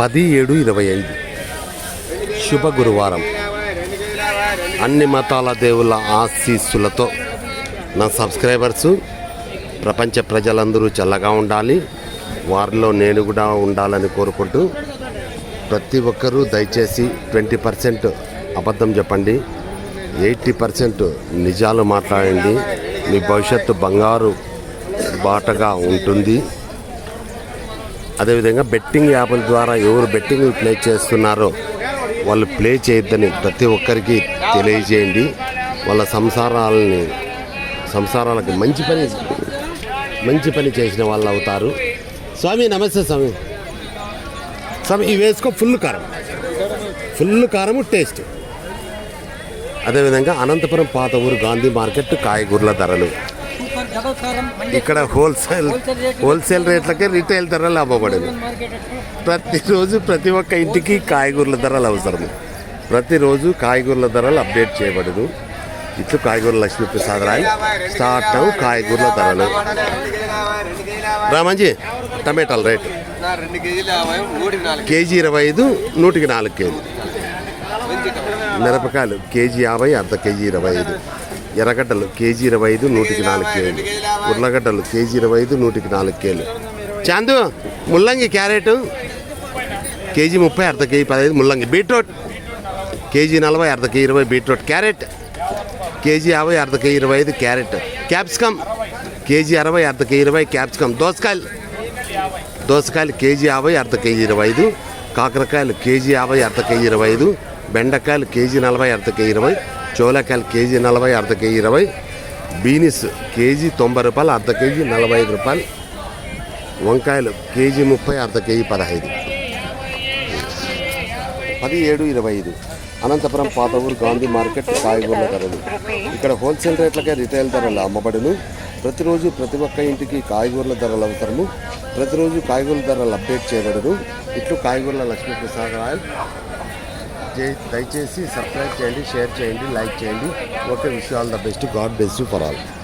పది ఏడు ఇరవై ఐదు. శుభ గురువారం. అన్ని మతాల దేవుళ్ళ ఆశీస్సులతో నా సబ్స్క్రైబర్సు ప్రపంచ ప్రజలందరూ చల్లగా ఉండాలి. వారిలో నేను కూడా ఉండాలని కోరుకుంటూ ప్రతి ఒక్కరూ దయచేసి ట్వంటీ పర్సెంట్ అబద్ధం చెప్పండి. ఎయిటీ పర్సెంట్ నిజాలు మాట్లాడండి. మీ భవిష్యత్తు బంగారు బాటగా ఉంటుంది. అదేవిధంగా బెట్టింగ్ యాప్ల ద్వారా ఎవరు బెట్టింగ్ ప్లే చేస్తున్నారో వాళ్ళు ప్లే చేయొద్దని ప్రతి ఒక్కరికి తెలియజేయండి. వాళ్ళ సంసారాలని సంసారాలకి మంచి పని మంచి పని చేసిన వాళ్ళు అవుతారు. స్వామి నమస్తే స్వామి. స్వామి ఇవి వేసుకో ఫుల్ కారం. ఫుల్ కారం టేస్ట్. అదేవిధంగా అనంతపురం పాత ఊరు గాంధీ మార్కెట్ కాయగూరల ధరలు. ఇక్కడ హోల్సేల్ హోల్సేల్ రేట్లకే రీటైల్ ధరలు అమ్మబడింది మార్కెట్ ప్రతిరోజు ప్రతి ఒక్క ఇంటికి కాయగూరల ధరలు అవసరం ప్రతిరోజు కాయగూరల ధరలు అప్డేట్ చేయబడదు. ఇట్లు కాయగూర లక్ష్మీప్రసాద్ రాయ్ స్టార్ట్ అవు కాయగూరల ధరలు. రామంజీ టమాటాల రేటు. కేజీ ఇరవై ఐదు నూటికి నాలుగు కేజీ. మిరపకాయలు కేజీ యాభై అర్ధ కేజీ ఇరవై ఐదు. ఎర్రగడ్డలు కేజీ ఇరవై ఐదు నూటికి నాలుగు కేజీలు ఉర్లగడ్డలు కేజీ ఇరవై ఐదు నూటికి నాలుగు కేజీలు చాందు ముల్లంగి క్యారెట్ కేజీ ముప్పై అర్ధ కేజీ పదహైదు ముల్లంగి బీట్రూట్ కేజీ నలభై అర్ధ కేజీ ఇరవై బీట్రూట్ క్యారెట్ కేజీ యాభై అర్ధ కేజీ ఇరవై ఐదు క్యారెట్ క్యాప్సికమ్ కేజీ అరవై అర్ధ కేజీ ఇరవై క్యాప్సికమ్ దోసకాయలు. దోసకాయలు కేజీ యాభై అర్ధ కేజీ ఇరవై ఐదు కాకరకాయలు కేజీ యాభై అర్ధ కేజీ ఇరవై ఐదు బెండకాయలు కేజీ నలభై అర్ధకే కేజీ ఇరవై చోలకాయలు కేజీ నలభై అర్ధకే కేజీ ఇరవై బీనిస్ కేజీ తొంభై రూపాయలు అర్ధ కేజీ నలభై ఐదు రూపాయలు వంకాయలు కేజీ ముప్పై అర్ధ కేజీ పదహైదు. పది ఏడు ఇరవై ఐదు. అనంతపురం పాత ఊరు గాంధీ మార్కెట్ కాయగూరల ధరలు. ఇక్కడ హోల్సేల్ రేట్లకే రిటైల్ ధరలు అమ్మబడును. ప్రతిరోజు ప్రతి ఒక్క ఇంటికి కాయగూరల ధరలు అవసరము. ప్రతిరోజు కాయగూరల ధరలు అప్డేట్ చేయబడదు ఇట్లు కాయగూరల లక్ష్మీప్రసాద్ రాయల్ దయచేసి సబ్స్క్రైబ్ చేయండి షేర్ చేయండి లైక్ చేయండి. Okay wish all the best. God best for all.